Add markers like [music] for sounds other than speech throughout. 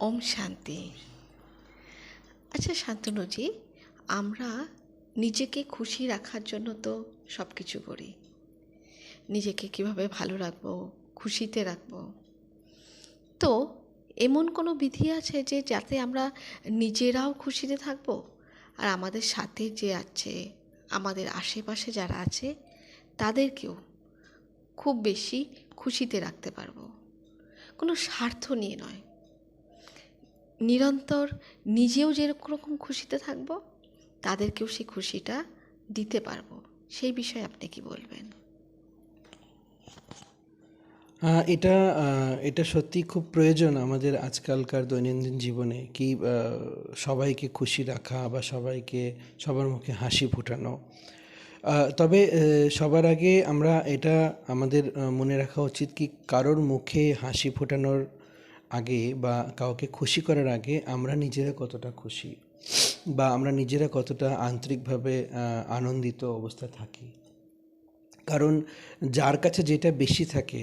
ওম শান্তি। আচ্ছা শান্তনুজি, আমরা নিজেকে খুশি রাখার জন্য তো সব কিছু করি। নিজেকে কীভাবে ভালো রাখব, খুশিতে রাখব। তো এমন কোনো বিধি আছে যে যাতে আমরা নিজেরাও খুশিতে থাকব? আর আমাদের সাথে যে আছে, আমাদের আশেপাশে যারা আছে, তাদেরকেও খুব বেশি খুশিতে রাখতে পারব। কোনো স্বার্থ নিয়ে নয়। নিরন্তর নিজেও যেরকম রকম খুশিতে থাকব, তাদেরকেও সেই খুশিটা দিতে পারব। সেই বিষয়ে আপনি কি বলবেন? এটা এটা সত্যি খুব প্রয়োজন আমাদের আজকালকার দৈনন্দিন জীবনে কি সবাইকে খুশি রাখা বা সবাইকে, সবার মুখে হাসি ফোটানো। তবে সবার আগে আমরা এটা আমাদের মনে রাখা উচিত কি, কারোর মুখে হাসি ফোটানোর আগে বা কাউকে খুশি করার আগে আমরা নিজেরা কতটা খুশি বা আমরা নিজেরা কতটা আন্তরিকভাবে আনন্দিত অবস্থায় থাকি। কারণ যার কাছে যেটা বেশি থাকে,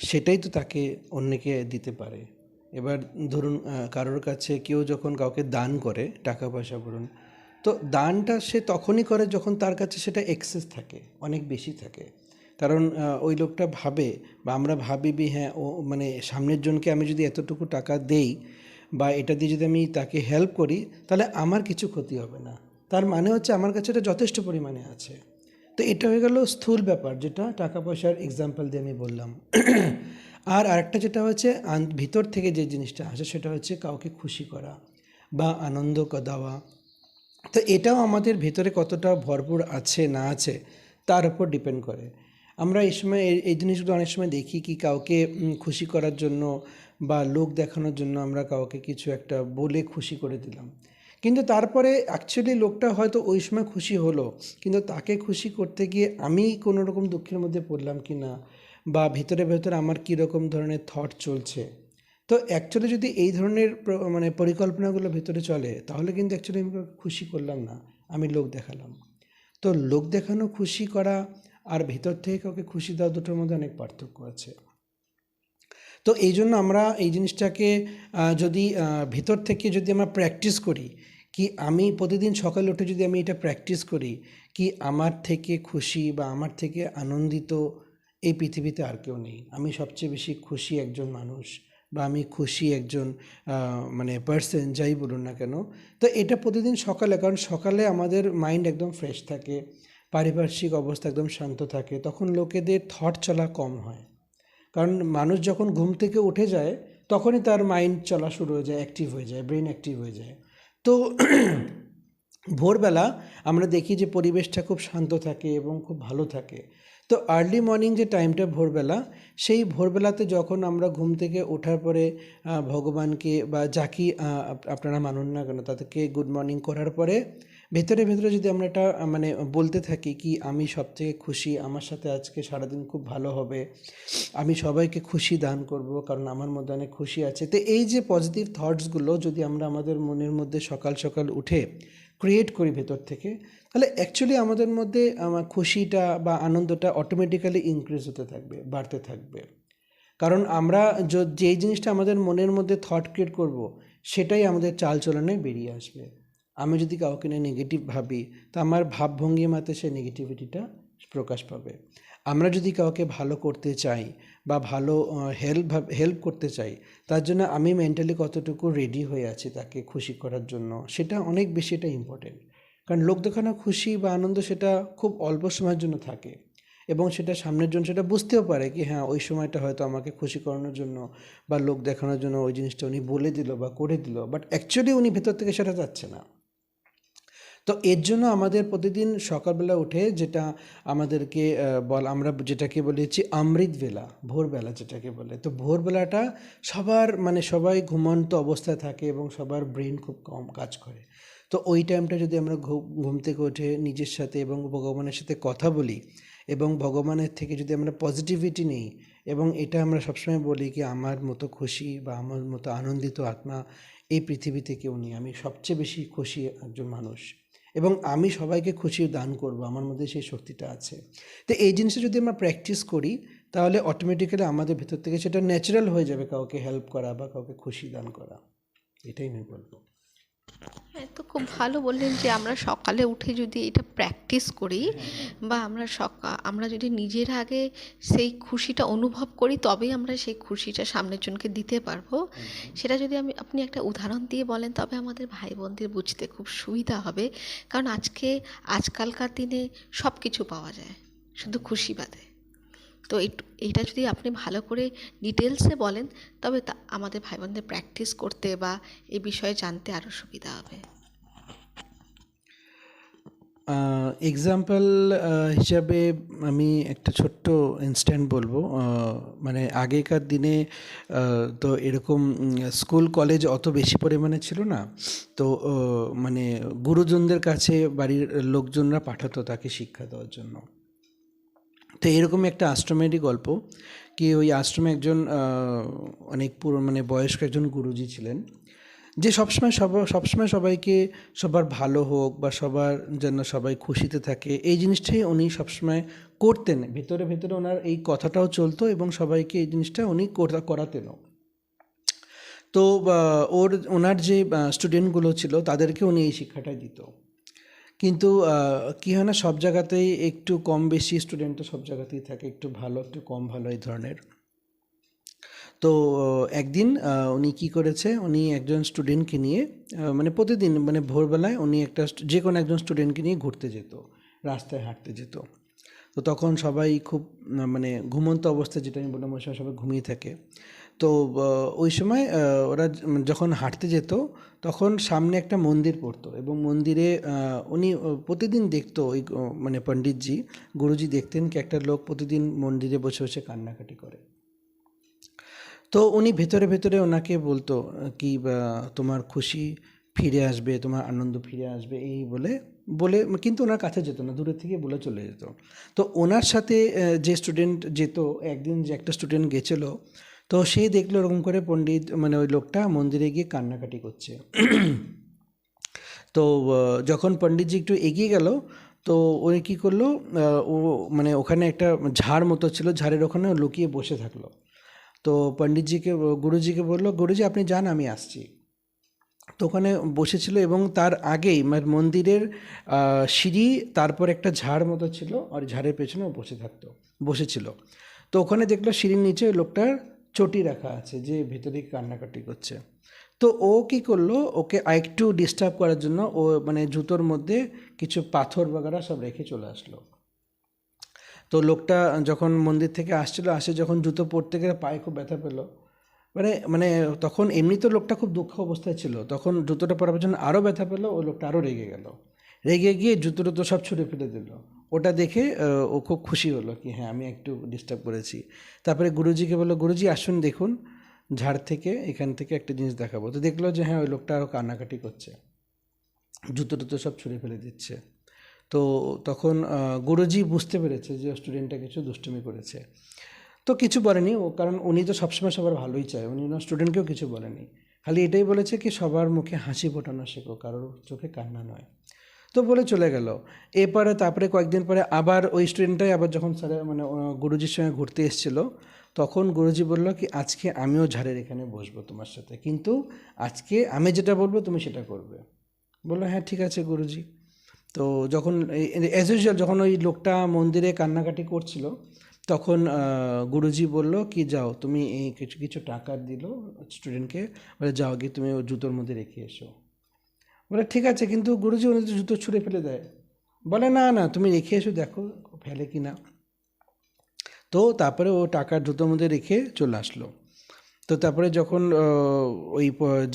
সেটাই তো তাকে অন্যকে দিতে পারে। এবার ধরুন কারোর কাছে কেউ যখন কাউকে দান করে টাকা পয়সা বলুন তো দানটা সে তখনই করে যখন তার কাছে সেটা এক্সেস থাকে, অনেক বেশি থাকে। কারণ ওই লোকটা ভাবে বা আমরা ভাবি বি হ্যাঁ ও মানে সামনের জনকে আমি যদি এতটুকু টাকা দেই বা এটা দিয়ে যদি আমি তাকে হেল্প করি, তাহলে আমার কিছু ক্ষতি হবে না। তার মানে হচ্ছে আমার কাছে এটা যথেষ্ট পরিমাণে আছে। তো এটা হয়ে গেল স্থূল ব্যাপার যেটা টাকা পয়সার এক্সাম্পল দিয়ে আমি বললাম। আর আরেকটা যেটা হচ্ছে ভিতর থেকে যে জিনিসটা আসে সেটা হচ্ছে কাউকে খুশি করা বা আনন্দ দেওয়া। তো এটাও আমাদের ভেতরে কতটা ভরপুর আছে না আছে, তার উপর ডিপেন্ড করে। আমরা এই সময় এই- জিনিসগুলো অনেক সময় দেখি কি কাউকে খুশি করার জন্য বা লোক দেখানোর জন্য আমরা কাউকে কিছু একটা বলে খুশি করে দিলাম। কিন্তু তারপরে অ্যাকচুয়ালি লোকটা হয়তো ওই সময় খুশি হলো, কিন্তু তাকে খুশি করতে গিয়ে আমি কোনো রকম দুঃখের মধ্যে পড়লাম কি না বা ভেতরে ভেতরে আমার কী রকম ধরনের থট চলছে। তো অ্যাকচুয়ালি যদি এই ধরনের মানে পরিকল্পনাগুলো ভেতরে চলে, তাহলে কিন্তু অ্যাকচুয়ালি আমি খুশি করলাম না, আমি লোক দেখালাম। তো লোক দেখানো খুশি করা আর ভিতর থেকে কাউকে খুশি দেওয়া দুটোর মধ্যে অনেক পার্থক্য আছে। তো এই জন্য আমরা এই জিনিসটাকে যদি ভিতর থেকে যদি আমরা প্র্যাকটিস করি, কি আমি প্রতিদিন সকালে উঠে যদি আমি এটা প্র্যাকটিস করি, কি আমার থেকে খুশি বা আমার থেকে আনন্দিত এই পৃথিবীতে আর কেউ নেই। আমি সবচেয়ে বেশি খুশি একজন মানুষ বা আমি খুশি একজন মানে পার্সন যাই বলুন না কেন। তো এটা প্রতিদিন সকালে, কারণ সকালে আমাদের মাইন্ড একদম ফ্রেশ থাকে। পারিপার্শ্বিক অবস্থা একদম শান্ত থাকে, তখন লোকেদের থট চলা কম হয়। কারণ মানুষ যখন ঘুম থেকে উঠে যায়, তখনই তার মাইন্ড চলা শুরু হয়ে যায় অ্যাক্টিভ হয়ে যায় ব্রেন অ্যাক্টিভ হয়ে যায়। তো [clears throat] ভোরবেলা আমরা দেখি যে পরিবেশটা খুব শান্ত থাকে এবং খুব ভালো থাকে। তো আর্লি মর্নিং যে টাইমটা ভোরবেলা, সেই ভোরবেলাতে যখন আমরা ঘুম থেকে ওঠার পরে ভগবানকে বা যাকে আপনারা মানুন না কেন, তাদেরকে গুড মর্নিং করার পরে ভেতরে ভেতরে যদি আমরা এটা মানে বলতে থাকি কি আমি সব থেকে খুশি, আমার সাথে আজকে সারাদিন খুব ভালো হবে, আমি সবাইকে খুশি দান করব, কারণ আমার মধ্যে অনেক খুশি আছে। তো এই যে পজিটিভ থটসগুলো যদি আমরা আমাদের মনের মধ্যে সকাল সকাল উঠে ক্রিয়েট করি ভেতর থেকে, তাহলে অ্যাকচুয়ালি আমাদের মধ্যে, আমার খুশিটা বা আনন্দটা অটোমেটিক্যালি ইনক্রিজ হতে থাকবে, বাড়তে থাকবে। কারণ আমরা য- যেই জিনিসটা আমাদের মনের মধ্যে থট ক্রিয়েট করব, সেটাই আমাদের চালচলনে বেরিয়ে আসবে। আমি যদি কাউকে নিয়ে নেগেটিভ ভাবি, তো আমার ভাবভঙ্গিমাতে সে নেগেটিভিটিটা প্রকাশ পাবে। আমরা যদি কাউকে ভালো করতে চাই বা ভালো হেল্প হেল্প করতে চাই, তার জন্য আমি মেন্টালি কতটুকু রেডি হয়ে আছি তাকে খুশি করার জন্য, সেটা অনেক বেশি এটা ইম্পর্টেন্ট কারণ লোক দেখানো খুশি বা আনন্দ সেটা খুব অল্প সময়ের জন্য থাকে এবং সেটা সামনের জন্য সেটা বুঝতেও পারে কি হ্যাঁ ওই সময়টা হয়তো আমাকে খুশি করানোর জন্য বা লোক দেখানোর জন্য ওই জিনিসটা উনি বলে দিল বা করে দিল বাট অ্যাকচুয়ালি উনি ভেতর থেকে সেটা যাচ্ছে না। তো এর জন্য আমাদের প্রতিদিন সকালবেলা উঠে যেটা আমাদেরকে বল, আমরা যেটাকে বলেছি অমৃতবেলা, ভোরবেলা যেটাকে বলে। তো ভোরবেলাটা সবার মানে সবাই ঘুমন্ত অবস্থায় থাকে এবং সবার ব্রেন খুব কম কাজ করে। তো ওই টাইমটা যদি আমরা ঘুম থেকে উঠে নিজের সাথে এবং ভগবানের সাথে কথা বলি এবং ভগবানের থেকে যদি আমরা পজিটিভিটি নিই এবং এটা আমরা সবসময় বলি কি, আমার মতো খুশি বা আমার মতো আনন্দিত আত্মা এই পৃথিবীতে কেউ নেই। আমি সবচেয়ে বেশি খুশি একজন মানুষ। এবং আমি সবাইকে খুশি দান করব, আমার মধ্যে সেই শক্তিটা আছে। তো এই জিনিসটা যদি আমরা প্র্যাকটিস করি, তাহলে অটোমেটিক্যালি আমাদের ভেতর থেকে সেটা ন্যাচারাল হয়ে যাবে কাউকে হেল্প করা বা কাউকে খুশি দান করা। এটাই আমি বলব তো খুব ভালো বললেন যে আমরা সকালে উঠে যদি এটা প্র্যাকটিস করি বা আমরা সকা, আমরা যদি নিজের আগে সেই খুশিটা অনুভব করি, তবেই আমরা সেই খুশিটা সামনের জনকে দিতে পারব। সেটা যদি আমি, আপনি একটা উদাহরণ দিয়ে বলেন, তবে আমাদের ভাই বোনদের বুঝতে খুব সুবিধা হবে। কারণ আজকে, আজকালকার দিনে সব কিছু পাওয়া যায়, শুধু খুশি বাদে। তো এইটা যদি আপনি ভালো করে ডিটেলসে বলেন, তবে তা, আমাদের ভাই বোনদের প্র্যাকটিস করতে বা এই বিষয়ে জানতে আরও সুবিধা হবে। এক্সাম্পল হিসাবে আমি একটা ছোট্ট ইনস্ট্যান্ট বলব। মানে আগেকার দিনে তো এরকম স্কুল কলেজ অত বেশি পরিমাণে ছিল না। তো মানে গুরুজনদের কাছে বাড়ির লোকজনরা পাঠাতো তাকে শিক্ষা দেওয়ার জন্য। তো এরকমই একটা আশ্রমেরই গল্প, কি ওই আশ্রমে একজন অনেক পুরো মানে বয়স্ক একজন গুরুজি ছিলেন, যে সবসময় সব, সবসময় সবাইকে সবার ভালো হোক বা সবার যেন সবাই খুশিতে থাকে, এই জিনিসটাই উনি সবসময় করতেন। ভেতরে ভেতরে ওনার এই কথাটাও চলতো এবং সবাইকে এই জিনিসটা উনি করা- করাতেনও তো ওর, ওনার যে স্টুডেন্টগুলো ছিল তাদেরকে উনি এই শিক্ষাটাই দিত। কিন্তু কী হয় না, সব জায়গাতেই একটু কম বেশি স্টুডেন্ট তো সব জায়গাতেই থাকে, একটু ভালো, একটু কম ভালো এই ধরনের। তো একদিন উনি কি করেছে, উনি একজন স্টুডেন্টকে নিয়ে মানে প্রতিদিন মানে ভোরবেলায় উনি একটা যে কোনো একজন স্টুডেন্টকে নিয়ে ঘুরতে যেত, রাস্তায় হাঁটতে যেত। তো তখন সবাই খুব মানে ঘুমন্ত অবস্থায়, যেটা আমি বললাম, ওই সবাই ঘুমিয়ে থাকে। তো ওই সময় ওরা মানে যখন হাঁটতে যেত, তখন সামনে একটা মন্দির পড়তো এবং মন্দিরে উনি প্রতিদিন দেখতো ওই মানে পণ্ডিতজি, গুরুজি দেখতেন কি একটা লোক প্রতিদিন মন্দিরে বসে বসে কান্নাকাটি করে। তো উনি ভেতরে ভেতরে ওনাকে বলতো, কি তোমার খুশি ফিরে আসবে, তোমার আনন্দ ফিরে আসবে, এই বলে বলে, কিন্তু ওনার কাছে যেত না, দূরের থেকে বলে চলে যেত। তো ওনার সাথে যে স্টুডেন্ট যেত, একদিন যে একটা স্টুডেন্ট গেছিল তো সে দেখল এরকম করে পণ্ডিত মানে ওই লোকটা মন্দিরে গিয়ে কান্নাকাটি করছে। তো যখন পণ্ডিতজি একটু এগিয়ে গেল, তো উনি কী করল ও মানে ওখানে একটা ঝাড় মতো ছিল, ঝাড়ের ওখানে লুকিয়ে বসে থাকল। তো পণ্ডিতজিকে, গুরুজিকে বলল, গুরুজি, আপনি যান, আমি আসছি। তো ওখানে বসেছিল এবং তার আগেই মানে মন্দিরের সিঁড়ি, তারপর একটা ঝাড় মতো ছিল, আর ঝাড়ের পেছনে বসে থাকতো, বসেছিল। তো ওখানে দেখল সিঁড়ির নিচে ওই লোকটার চটি রাখা আছে যে ভেতরে কান্নাকাটি করছে। তো ও কি করল? ওকে আরেকটু ডিস্টার্ব করার জন্য ও মানে জুতোর মধ্যে কিছু পাথর বাগারা সব রেখে চলে আসলো। তো লোকটা যখন মন্দির থেকে আসছিল, আসে যখন জুতো পরতে গেলে পায়ে খুব ব্যথা পেল। মানে মানে তখন এমনি তো লোকটা খুব দুঃখ অবস্থায় ছিল। তখন জুতোটা পরার জন্য আরও ব্যথা পেল, ও লোকটা আরও রেগে গেল। রেগে গিয়ে জুতো টুতো সব ছুঁড়ে ফেলে দিল। ওটা দেখে ও খুব খুশি হলো কি হ্যাঁ আমি একটু ডিস্টার্ব করেছি। তারপরে গুরুজিকে বলল, গুরুজি, আসুন দেখুন, ঝাড় থেকে, এখান থেকে একটা জিনিস দেখাবো। তো দেখল যে হ্যাঁ ওই লোকটা আরও কান্নাকাটি করছে। জুতো টুতো সব ছুঁড়ে ফেলে দিচ্ছে। তো তখন গুরুজি বুঝতে পেরেছে যে স্টুডেন্টটা কিছু দুষ্টুমি করেছে। তো কিছু বলেনি ও, কারণ উনি তো সবসময় সবার ভালোই চায়। উনি ওনার স্টুডেন্টকেও কিছু বলেনি। খালি এটাই বলেছে কি, সবার মুখে হাসি ফোটানো শেখো, কারোর চোখে কান্না নয়। তো বলে চলে গেল। এরপরে তারপরে কয়েকদিন পরে আবার ওই স্টুডেন্টটাই আবার যখন স্যার মানে গুরুজির সঙ্গে ঘুরতে এসেছিল, তখন গুরুজি বলল কি, আজকে আমিও ঝাড়ের এখানে বসবো তোমার সাথে। কিন্তু আজকে আমি যেটা বলব, তুমি সেটা করবে। বলল হ্যাঁ ঠিক আছে গুরুজি। তো যখন অ্যাজ ইউজুয়াল যখন ওই লোকটা মন্দিরে কান্নাকাটি করছিল, তখন গুরুজি বলল কি, যাও, তুমি এই কিছু কিছু টাকা দিল স্টুডেন্টকে বলে, যাও গিয়ে তুমি জুতোর মধ্যে রেখে এসো। বলে, ঠিক আছে, কিন্তু গুরুজি উনি জুতো ছুঁড়ে ফেলে দেয়। বলে, না না, তুমি রেখে এসো, দেখো ফেলে কি না। তো তারপরে ও টাকার জুতোর মধ্যে রেখে চলে আসলো। তো তারপরে যখন ওই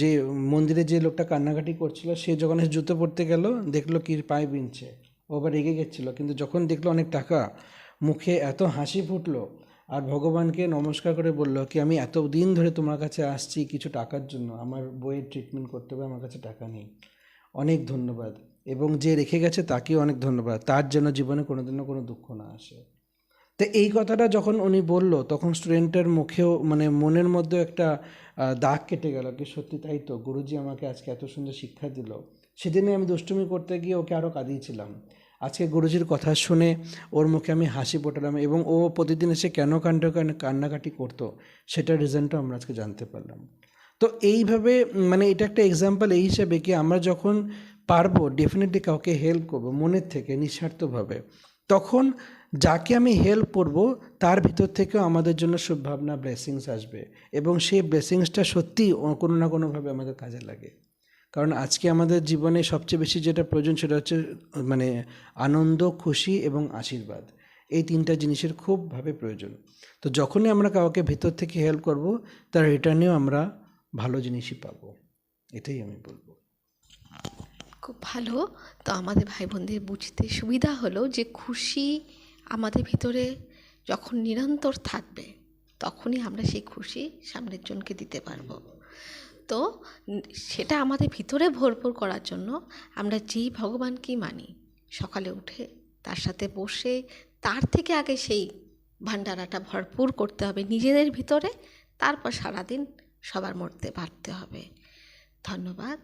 যে মন্দিরে যে লোকটা কান্নাকাটি করছিল, সে যখন এসে জুতো পরতে গেল, দেখল কি পায়ে বিনছে। ও আবার রেগে গেছিল, কিন্তু যখন দেখল অনেক টাকা, মুখে এত হাসি ফুটলো আর ভগবানকে নমস্কার করে বলল কি, আমি এত দিন ধরে তোমার কাছে আসছি, কিছু টাকার জন্য। আমার বইয়ের ট্রিটমেন্ট করতে হবে, আমার কাছে টাকা নেই। অনেক ধন্যবাদ। এবং যে রেখে গেছে তাকেও অনেক ধন্যবাদ। তার জন্য জীবনে কোনোদিনও কোনো দুঃখ না আসে। তো এই কথাটা যখন উনি বলল, তখন স্টুডেন্টের মুখেও মানে মনের মধ্যে একটা দাগ কেটে গেল কি সত্যি তাই তো? গুরুজি আমাকে আজকে এত সুন্দর শিক্ষা দিল। সেদিনে আমি দুষ্টুমি করতে গিয়ে ওকে আরও কাঁদিয়েছিলাম। আজকে গুরুজির কথা শুনে ওর মুখে আমি হাসি ফোটালাম এবং ও প্রতিদিন এসে কেন কাণ্ড কান্নাকাটি করতো, সেটার রিজনটা আমরা আজকে জানতে পারলাম। তো এইভাবে মানে এটা একটা এক্সাম্পল এই হিসাবে কি আমরা যখন পারব ডেফিনেটলি কাউকে হেল্প করব মনের থেকে, নিঃস্বার্থভাবে, তখন যাকে আমি হেল্প করব তার ভিতর থেকেও আমাদের জন্য শুভভাবনা ব্লেসিংস আসবে এবং সেই ব্লেসিংসটা সত্যিই কোনো না কোনোভাবে আমাদের কাজে লাগে। কারণ আজকে আমাদের জীবনে সবচেয়ে বেশি যেটা প্রয়োজন সেটা হচ্ছে মানে আনন্দ, খুশি এবং আশীর্বাদ। এই তিনটা জিনিসের খুবভাবে প্রয়োজন। তো যখনই আমরা কাউকে ভেতর থেকে হেল্প করব, তার রিটার্নেও আমরা ভালো জিনিসই পাবো। এটাই আমি বলব। খুব ভালো। তো আমাদের ভাই বোনদের বুঝতে সুবিধা হলো যে খুশি আমাদের ভিতরে যখন নিরন্তর থাকবে, তখনই আমরা সেই খুশি সামনের জনকে দিতে পারব। তো সেটা আমাদের ভিতরে ভরপুর করার জন্য আমরা যেই ভগবানকেই মানি, সকালে উঠে তার সাথে বসে তার থেকে আগে সেই ভান্ডারাটা ভরপুর করতে হবে নিজেদের ভিতরে, তারপর সারাদিন সবার মধ্যে বাড়তে হবে। ধন্যবাদ।